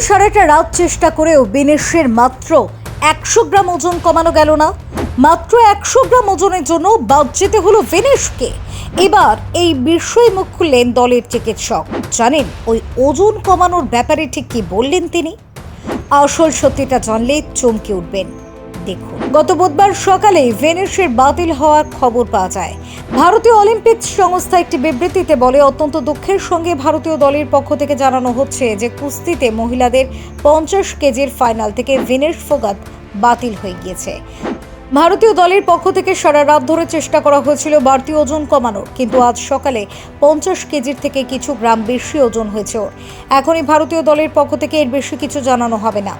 সারাটা রাত চেষ্টা করেও বিনেশের মাত্র একশো গ্রাম ওজন কমানো গেল না। মাত্র একশো গ্রাম ওজনের জন্য বাদ যেতে হলো বিনেশকে। এবার এই বিষয়ে মুখ খুললেন দলের চিকিৎসক। জানেন ওই ওজন কমানোর ব্যাপারে ঠিক কি বললেন তিনি? আসল সত্যিটা জানলে চমকে উঠবেন। দেখুন। গত বুধবার সকালে ভেনিসের বাতিল হওয়ার খবর পাওয়া যায়। ভারতীয় অলিম্পিক সংস্থা একটি বিবৃতিতে বলে, অত্যন্ত দুঃখের সঙ্গে ভারতীয় দলের পক্ষ থেকে জানানো হচ্ছে যে, কুস্তিতে মহিলাদের পঞ্চাশ কেজির ফাইনাল থেকে ভিনেশ ফোগাত বাতিল হয়ে গিয়েছে। ভারতীয় দলের পক্ষ থেকে সারা রাত ধরে চেষ্টা করা হয়েছিল বাড়তি ওজন কমানোর, কিন্তু আজ সকালে পঞ্চাশ কেজির থেকে কিছু গ্রাম বেশি ওজন হয়েছে ওর। এখনই ভারতীয় দলের পক্ষ থেকে এর বেশি কিছু জানানো হবে না।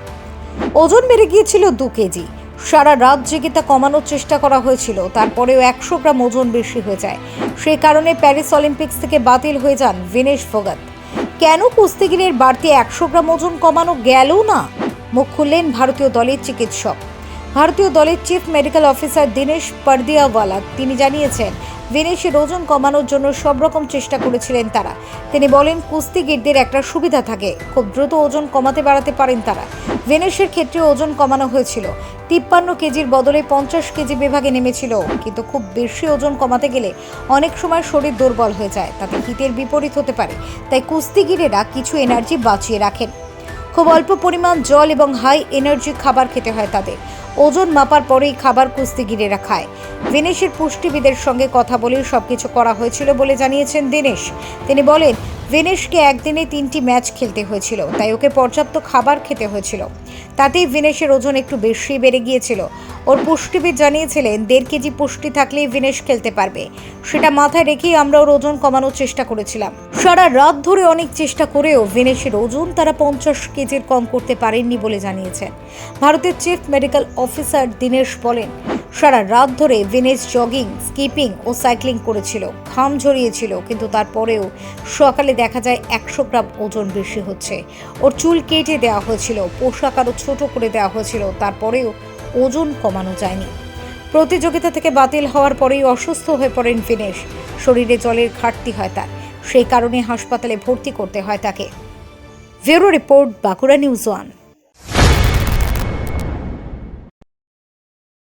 ওজন বেড়ে গিয়েছিল দু কেজি। সারা রাত জেগে তা কমানোর চেষ্টা করা হয়েছিল। তারপরেও একশো গ্রাম ওজন বেশি হয়ে যায়। সে কারণে প্যারিস অলিম্পিক্স থেকে বাতিল হয়ে যান ভিনেশ ফোগাত কেন কুস্তিগিরের বাড়তি একশো গ্রাম ওজন কমানো গেল না? মুখ খুললেন ভারতীয় দলের চিকিৎসক। ভারতীয় দলের chief medical officer Dinesh Pardiwala তিনি জানিয়েছেন ভিনেশের ওজন কমানোর জন্য সব রকম চেষ্টা করেছিলেন তারা। তিনি বলেন, কুস্তিগিরদের একটা সুবিধা থাকে, খুব দ্রুত ওজন কমাতে বাড়াতে পারেন তারা। ভেনেশের ক্ষেত্রে ওজন কমানো হয়েছিল। তিপ্পান্ন কেজির বদলে পঞ্চাশ কেজি বিভাগে নেমেছিল, কিন্তু খুব বেশি ওজন কমাতে গেলে অনেক সময় শরীর দুর্বল হয়ে যায়, তাতে হিতের বিপরীত হতে পারে। তাই কুস্তিগিরেরা কিছু এনার্জি বাঁচিয়ে রাখেন। খুব অল্প পরিমাণ জল এবং হাই এনার্জি খাবার খেতে হয় তাদের। ওজন মাপার পরেই খাবার কুস্তিগিরেরা রাখায়। দিনেশের পুষ্টিবিদের সঙ্গে কথা বলে সবকিছু করা হয়েছিল বলে জানিয়েছেন দিনেশ। তিনি বলেন ভিনেশকে একদিনে তিনটি ম্যাচ খেলতে হয়েছিল, তাই ওকে পর্যাপ্ত খাবার খেতে হয়েছিল। তাতেই ভিনেশের ওজন একটু বেশি বেড়ে গিয়েছিল। ওর পুষ্টিবিদ জানিয়েছিলেন, দেড় কেজি পুষ্টি থাকলেই ভিনেশ খেলতে পারবে। সেটা মাথায় রেখেই আমরা ওর ওজন কমানোর চেষ্টা করেছিলাম। সারা রাত ধরে অনেক চেষ্টা করেও ভিনেশের ওজন তারা পঞ্চাশ কেজির কম করতে পারেননি বলে জানিয়েছেন। ভারতের চিফ মেডিকেল অফিসার দিনেশ বলেন সারা রাত ধরে ভিনেশ জগিং, স্কিপিং ও সাইক্লিং করেছিল। ঘাম ঝরিয়েছিল, কিন্তু তারপরেও সকালে দেখা যায় একশো গ্রাম ওজন বেশি হচ্ছে। ওর চুল কেটে দেওয়া হয়েছিল, পোশাক আরও ছোট করে দেওয়া হয়েছিল, তারপরেও ওজন কমানো যায়নি। প্রতিযোগিতা থেকে বাতিল হওয়ার পরেই অসুস্থ হয়ে পড়েন ফিনেশ শরীরে জলের ঘাটতি হয় তার। সেই কারণে হাসপাতালে ভর্তি করতে হয় তাকে। Bureau report, Bankura news one.